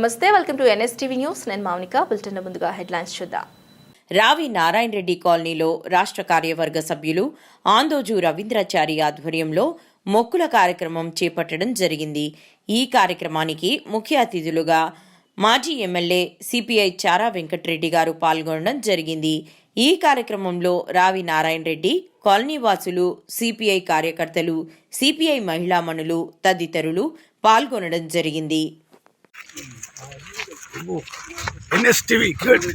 నమస్తే welcome to NSTV news. నేను Mounika bulletin ముందుగా హెడ్లైన్స్ చూద్దాం. రావి నారాయణ రెడ్డి కాలనీలో రాష్ట్ర కార్యవర్గ సభ్యులు ఆందోజు రవీంద్రాచారి ఆధ్వర్యంలో మొక్కుల కార్యక్రమం చేపట్టడం జరిగింది. ఈ కార్యక్రమానికి ముఖ్య అతిథులుగా మాజీ ఎమ్మెల్యే సిపిఐ చారా వెంకటరెడ్డి గారు పాల్గొనడం జరిగింది. ఈ కార్యక్రమంలో రావి నారాయణ రెడ్డి కాలనీ వాసులు సిపిఐ కార్యకర్తలు సిపిఐ మహిళామణులు తదితరులు పాల్గొనడం జరిగింది. ఎన్ఎస్టీవీ గుడ్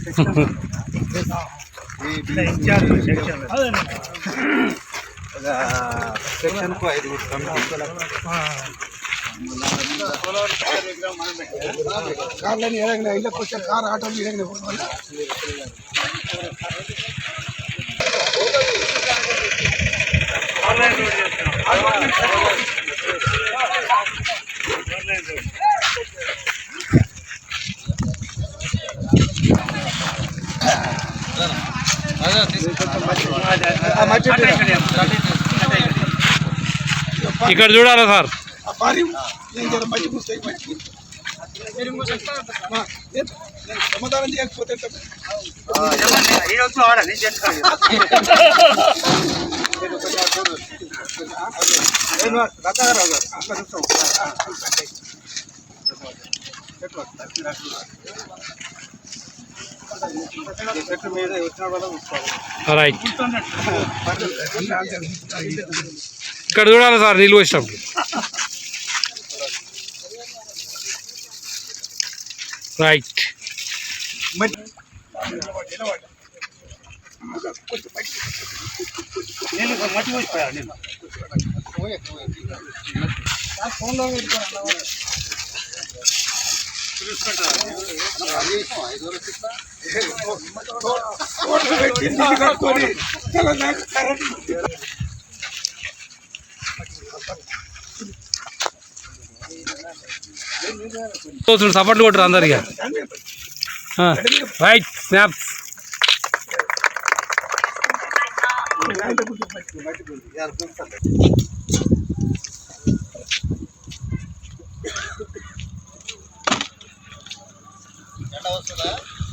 సెక్షన్కు ఐదుగురు కమిటీ కార్లని ఎరగిన ఇళ్ళకి వచ్చే కార్ ఆటోలు ఎరగిన ఇక్కడ చూడాలా సార్ భారీ నేను జర మంచి పుస్తకం మంచి మా, నేను సమాధానం చేయకపోతే ఎట్లా? నేను రథారావు గారు ఒక్క నిమిషం. చెట్టు రైట్ ఇక్కడ చూడాలి సార్ నీళ్ళు వచ్చినప్పుడు రైట్ కట్టుకొని తెలంగాణ సపోర్ట్లు కొట్టరు అందరిగా రైట్ స్నాప్స్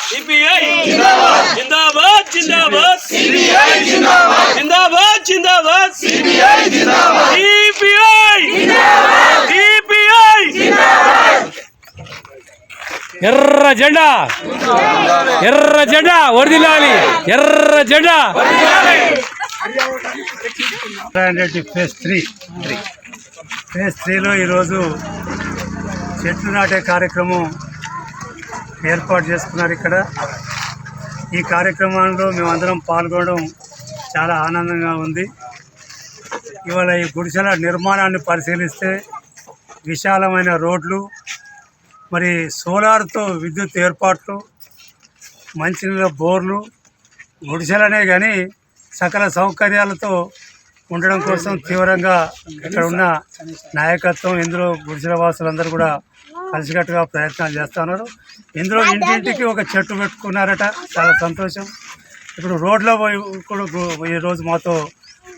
సిపిఐ జిందాబాద్ జిందాబాద్ సిపిఐ జిందాబాద్ జిందాబాద్ జిందాబాద్ సిపిఐ జిందాబాద్ సిపిఐ సిపిఐ ఎర్ర జెండా. ఎర్ర జెండా. వడిదిల్లాలి ఎర్ర జెండా. Phase three. ఫేజ్ త్రీలో ఈరోజు చెట్లు నాటే కార్యక్రమం ఏర్పాటు చేసుకున్నారు ఇక్కడ. ఈ కార్యక్రమంలో మేమందరం పాల్గొనడం చాలా ఆనందంగా ఉంది. ఇవాళ ఈ గుడిసెల నిర్మాణాన్ని పరిశీలిస్తే విశాలమైన రోడ్లు మరి సోలార్తో విద్యుత్ ఏర్పాట్లు మంచినీళ్ళ బోర్లు గుడిసెలనే కానీ సకల సౌకర్యాలతో ఉండడం కోసం తీవ్రంగా ఇక్కడ ఉన్న నాయకత్వం ఇందులో గుడిసెల వాసులందరూ కూడా కలిసికట్టుగా ప్రయత్నాలు చేస్తున్నారు ఇందులో ఇంటింటికి ఒక చెట్టు పెట్టుకున్నారట చాలా సంతోషం. ఇప్పుడు రోడ్లో పోయి కూడా ఈరోజు మాతో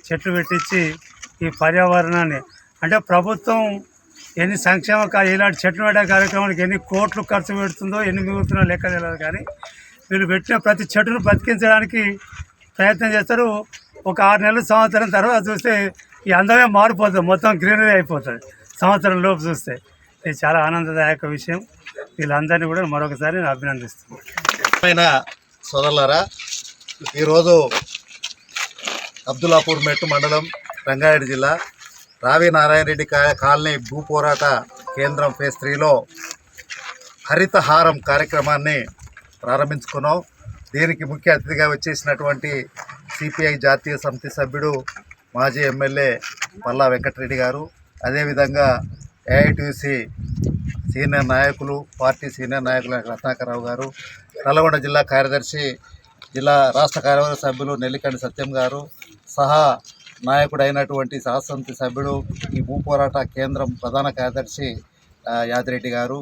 చెట్లు పెట్టించి ఈ పర్యావరణాన్ని. అంటే ప్రభుత్వం ఎన్ని సంక్షేమ ఇలాంటి చెట్లు పెట్టే కార్యక్రమానికి ఎన్ని కోట్లు ఖర్చు పెడుతుందో ఎన్ని మిగులుతుందో లెక్క తెలియదు కానీ వీళ్ళు పెట్టిన ప్రతి చెట్టును బతికించడానికి ప్రయత్నం చేస్తారు. ఒక ఆరు నెలలు సంవత్సరం తర్వాత చూస్తే ఈ అందమే మారిపోతుంది. మొత్తం గ్రీనరీ అయిపోతుంది. సంవత్సరం లోపు చూస్తే. ఇది చాలా ఆనందదాయక విషయం. వీళ్ళందరినీ కూడా మరొకసారి నేను అభినందిస్తున్నాను. పైన సోదరులారా ఈరోజు అబ్దుల్లాపూర్ మెట్టు మండలం రంగారెడ్డి జిల్లా రావి నారాయణ రెడ్డి కాలనీ భూ పోరాట కేంద్రం ఫేజ్ త్రీలో హరితహారం కార్యక్రమాన్ని ప్రారంభించుకున్నాం. దీనికి ముఖ్య అతిథిగా వచ్చేసినటువంటి సిపిఐ జాతీయ సమితి సభ్యుడు మాజీ ఎమ్మెల్యే పల్లా వెంకటరెడ్డి గారు అదేవిధంగా ఏఐటీసీ సీనియర్ నాయకులు పార్టీ సీనియర్ నాయకులు రత్నాకరరావు గారు నల్గొండ జిల్లా కార్యదర్శి జిల్లా రాష్ట్ర కార్యవర్గ సభ్యులు నెల్లికండి సత్యం గారు సహా నాయకుడైనటువంటి శాసనసమితి సభ్యుడు ఈ భూ పోరాట కేంద్రం ప్రధాన కార్యదర్శి యాదిరెడ్డి గారు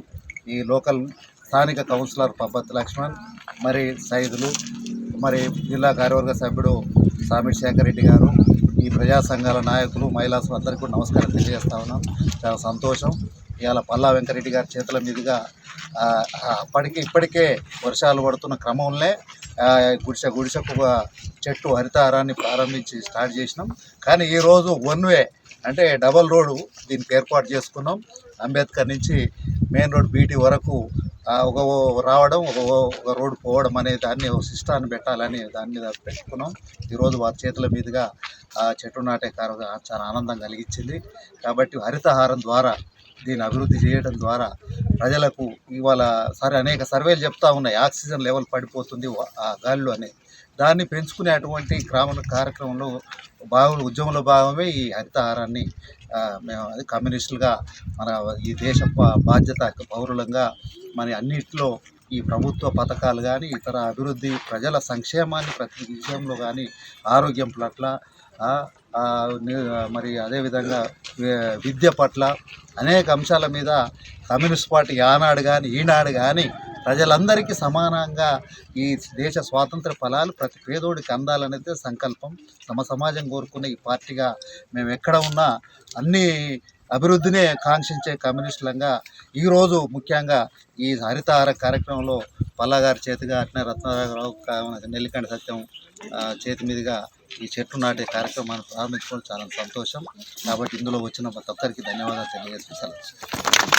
ఈ లోకల్ స్థానిక కౌన్సిలర్ పబ్బత్ లక్ష్మణ్ మరి సైదులు మరి జిల్లా కార్యవర్గ సభ్యుడు స్వామి శేఖర్ రెడ్డి గారు ఈ ప్రజా సంఘాల నాయకులు మహిళా అందరికీ కూడా నమస్కారం తెలియజేస్తా ఉన్నాం. చాలా సంతోషం. ఇవాళ పల్లా వెంకరెడ్డి గారి చేతుల మీదుగా అప్పటికి ఇప్పటికే వర్షాలు పడుతున్న క్రమంలో గుడిసె గుడిసెకు ఒక చెట్టు హరితహారాన్ని ప్రారంభించి స్టార్ట్ చేసినాం. కానీ ఈరోజు వన్ వే అంటే డబల్ రోడ్డు దీనికి ఏర్పాటు చేసుకున్నాం. అంబేద్కర్ నుంచి మెయిన్ రోడ్ బీటీ వరకు ఒక రావడం ఒక ఒక రోడ్డు పోవడం అనే దాన్ని ఒక సిస్టాన్ని పెట్టాలని దాని మీద పెట్టుకున్నాం. ఈరోజు వారి చేతుల మీదుగా ఆ చెట్టు నాటే కార్యక్రమం చాలా ఆనందం కలిగించింది. కాబట్టి హరితహారం ద్వారా దీన్ని అభివృద్ధి చేయడం ద్వారా ప్రజలకు ఇవాళ సరే అనేక సర్వేలు చెప్తా ఉన్నాయి. ఆక్సిజన్ లెవెల్ పడిపోతుంది ఆ గాలిలో అనే. దాన్ని పెంచుకునే అటువంటి గ్రామ కార్యక్రమంలో భాగం ఉద్యమంలో భాగమే ఈ హరితహారాన్ని మేము అది కమ్యూనిస్టులుగా మన ఈ దేశ బాధ్యత పౌరులంగా మన అన్నిట్లో ఈ ప్రభుత్వ పథకాలు కానీ ఇతర అభివృద్ధి ప్రజల సంక్షేమాన్ని ప్రతి విషయంలో కానీ ఆరోగ్యం పట్ల మరి అదేవిధంగా విద్య పట్ల అనేక అంశాల మీద కమ్యూనిస్ట్ పార్టీ ఆనాడు కానీ ఈనాడు కానీ ప్రజలందరికీ సమానంగా ఈ దేశ స్వాతంత్ర ఫలాలు ప్రతి పేదోడికి అందాలనేది సంకల్పం. తమ సమాజం కోరుకునే ఈ పార్టీగా మేము ఎక్కడ ఉన్నా అన్ని అభివృద్ధినే కాంక్షించే కమ్యూనిస్టులంగా ఈరోజు ముఖ్యంగా ఈ హరితహార కార్యక్రమంలో పల్లాగారి చేతిగా అట్నే రత్నారావు నెల్లికండ సత్యం ఆ, చేతి మీదుగా ఈ చెట్లు నాటే కార్యక్రమాన్ని ప్రారంభించుకోవడం చాలా సంతోషం. కాబట్టి ఇందులో వచ్చిన ప్రతి ఒక్కరికి ధన్యవాదాలు తెలియజేస్తున్నాను